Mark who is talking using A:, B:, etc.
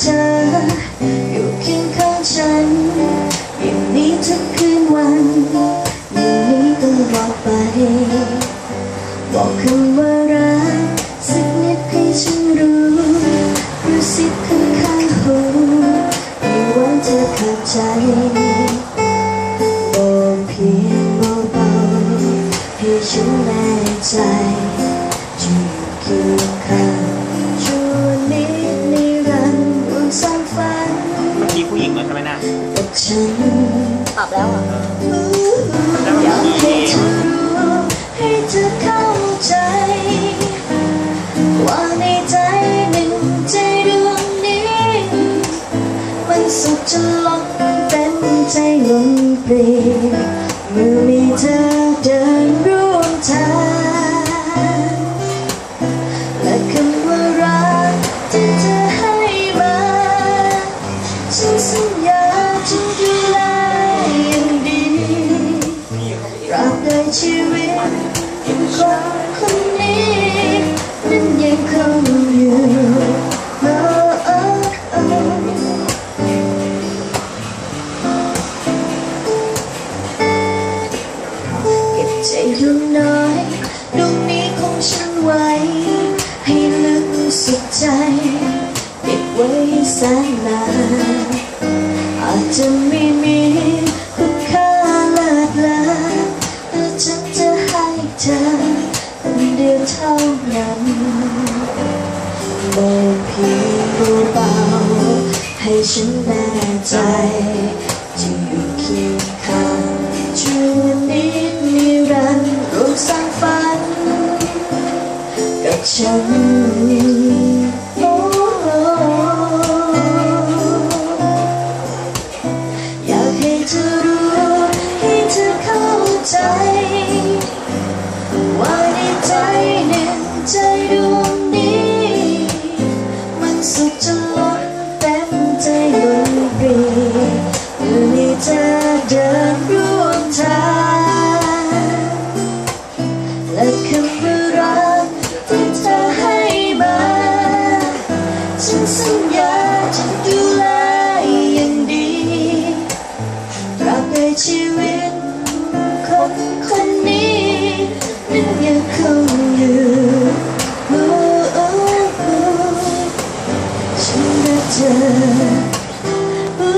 A: เธอ อยู่เคียงข้างฉัน อย่างนี้ทุกคืนวันอย่างนี้ตลอดไป บอกคำว่ารักสักนิดให้ฉันรู้รู้สิบข้างข้างหูไม่ว่าเธอขาดใจบอกเพียงเบาๆให้ฉันแน่ใจจะอยู่เคียง นะกับฉัน
B: ปรับแล้วอะ
A: อยากให้เธองให้เธอเข้าใจ ว่าในใจหนึ่งใจดวงนี้ มันสุขจะล้นเป็นใจลมเปลี่ยนเมื่อมีเธอ ชีวิตยังคนคนนี้นั้นยังคงอยู่โอ้โอ้โอ้เก็บใจดวงน้อยดวงนี้ของฉันไว้ ให้ลึกสุดใจเก็บไว้แสนนานอาจจะไม่มี ยวเท่านั้นบอกเพียงเบาๆให้ฉันแน่ใจจะอยู่เคียงข้างชั่วนิดนิรันดร์ร่วมสร้างฝัน กับฉันอยากให้เธอ ใจดวงนี้ มันสุขจนล้นเต็มใจดนปรีเมื่อมีใจ ฉันรักเธอโอ้